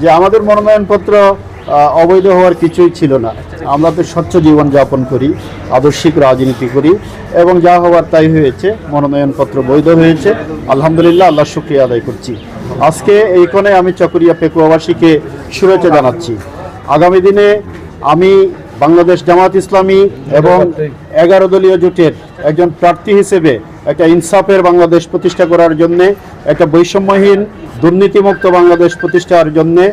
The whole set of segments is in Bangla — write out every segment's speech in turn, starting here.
যে আমাদের মনোনয়নপত্র অবৈধ হওয়ার কিছুই ছিল না। আমরা তো স্বচ্ছ জীবন যাপন করি, আদর্শিক রাজনীতি করি এবং যা হওয়ার তাই হয়েছে, মনোনয়নপত্র বৈধ হয়েছে। আলহামদুলিল্লাহ, আল্লাহ শুক্রিয়া আদায় করছি। আজকে এই কোণে আমি চকরিয়া পেকুয়াবাসীকে শুভেচ্ছা জানাচ্ছি। আগামী দিনে আমি বাংলাদেশ জামাত ইসলামী এবং এগারো দলীয় জোটের একজন প্রার্থী হিসেবে একটা ইনসাফের বাংলাদেশ প্রতিষ্ঠা করার জন্যে একটা বৈষম্যহীন দুর্নীতিমুক্ত বাংলাদেশ প্রতিষ্ঠার জন্যে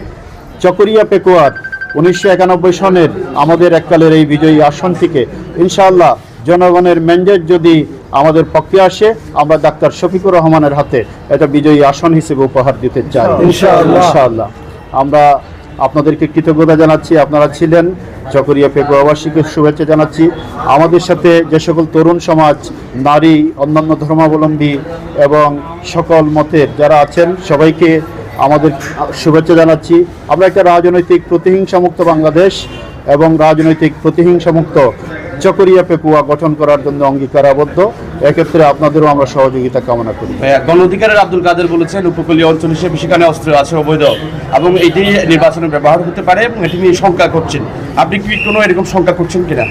চকরিয়া পেকুয়ার উনিশশো একানব্বই সনের আমাদের এককালের এই বিজয়ী আসনটিকে ইনশাআল্লাহ জনগণের ম্যান্ডেট যদি আমাদের পক্ষে আসে আমরা ডাক্তার শফিকুর রহমানের হাতে একটা বিজয়ী আসন হিসেবে উপহার দিতে চাই ইনশাআল্লাহ। ইনশাআল্লাহ আমরা আপনাদেরকে কৃতজ্ঞতা জানাচ্ছি, আপনারা ছিলেন, চকরিয়া পেকুয়াবাসীকে শুভেচ্ছা জানাচ্ছি। আমাদের সাথে যে সকল তরুণ সমাজ, নারী, অন্যান্য ধর্মাবলম্বী এবং সকল মতের যারা আছেন, সবাইকে আমাদের শুভেচ্ছা জানাচ্ছি। আমরা একটা রাজনৈতিক প্রতিহিংসামুক্ত বাংলাদেশ এবং রাজনৈতিক প্রতিহিংসামুক্ত চকরিয়া পেপুয়া গঠন করার জন্য অঙ্গীকারাবদ্ধ। এক্ষেত্রে আপনাদেরও আমরা সহযোগিতা কামনা করি। গণ অধিকারের আব্দুল কাদের বলেছেন উপকূলীয় অঞ্চল হিসেবে সেখানে অস্ত্র আছে অবৈধ এবং এটি নির্বাচনে ব্যবহার হতে পারে এবং এটি নিয়ে শঙ্কা করছেন। আপনি কি কোনো এরকম শঙ্কা করছেন কিনা?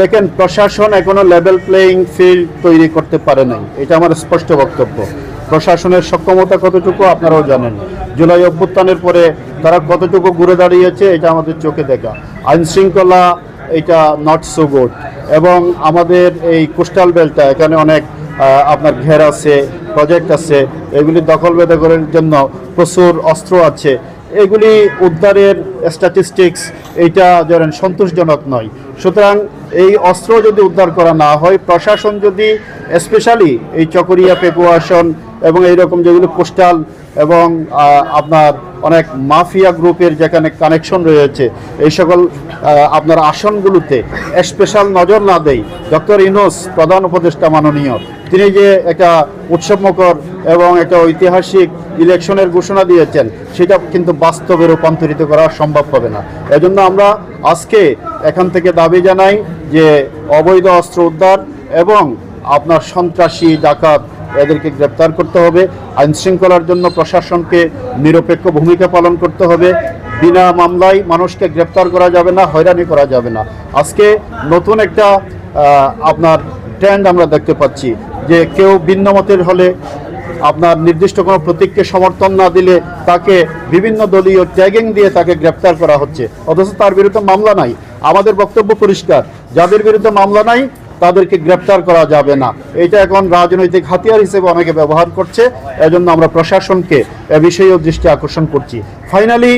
দেখেন প্রশাসন এখনও লেভেল প্লেয়িং ফিল্ড তৈরি করতে পারে নাই। এটা আমার স্পষ্ট বক্তব্য। প্রশাসনের সক্ষমতা কতটুকু আপনারাও জানেন। জুলাই অভ্যুত্থানের পরে তারা কতটুকু ঘুরে দাঁড়িয়েছে এটা আমাদের চোখে দেখা। আইন শৃঙ্খলা এটা নট সো গুড এবং আমাদের এই কোস্টাল বেল্টটা এখানে অনেক আপনার ঘের আছে প্রজেক্ট আছে, এগুলি দখল বেদখলের জন্য প্রচুর অস্ত্র আছে। এগুলি উদ্ধারের স্ট্যাটিস্টিক্স এইটা ধরেন সন্তোষজনক নয়। সুতরাং এই অস্ত্র যদি উদ্ধার করা না হয়, প্রশাসন যদি স্পেশালি এই চকরিয়া পেকুয়াশন এবং এইরকম যেগুলো পোস্টাল এবং আপনার অনেক মাফিয়া গ্রুপের যেখানে কানেকশন রয়েছে, এই সকল আপনার আসনগুলোতে স্পেশাল নজর না দেয় ডক্টর ইনোস, প্রধান উপদেষ্টা মাননীয়, তিনি যে একটা উৎসবমুখর এবং একটা ঐতিহাসিক ইলেকশনের ঘোষণা দিয়েছেন, সেটা কিন্তু বাস্তবে রূপান্তরিত করা সম্ভব হবে না। এজন্য আমরা আজকে এখান থেকে দাবি জানাই যে অবৈধ অস্ত্র উদ্ধার এবং আপনার সন্ত্রাসী ডাকাত এদেরকে গ্রেপ্তার করতে হবে। আইন শৃঙ্খলার জন্য প্রশাসনকে নিরপেক্ষ ভূমিকা পালন করতে হবে। বিনা মামলায় মানুষকে গ্রেপ্তার করা যাবে না, হয়রানি করা যাবে না। আজকে নতুন একটা আপনার ট্রেন্ড আমরা দেখতে পাচ্ছি যে কেউ ভিন্ন মতের হলে আপনার নির্দিষ্ট কোনো প্রতীককে সমর্থন না দিলে তাকে বিভিন্ন দলীয় ট্যাগিং দিয়ে তাকে গ্রেপ্তার করা হচ্ছে। অথচ তার বিরুদ্ধে মামলা নাই। আমাদের বক্তব্য পরিষ্কার। যাদের বিরুদ্ধে মামলা নাই তাদেরকে গ্রেপ্তার করা যাবে না। এটা এখন রাজনৈতিক হাতিয়ার হিসেবে অনেকে ব্যবহার করছে। এজন্য আমরা প্রশাসনকে এ বিষয়েও দৃষ্টি আকর্ষণ করছি। ফাইনালি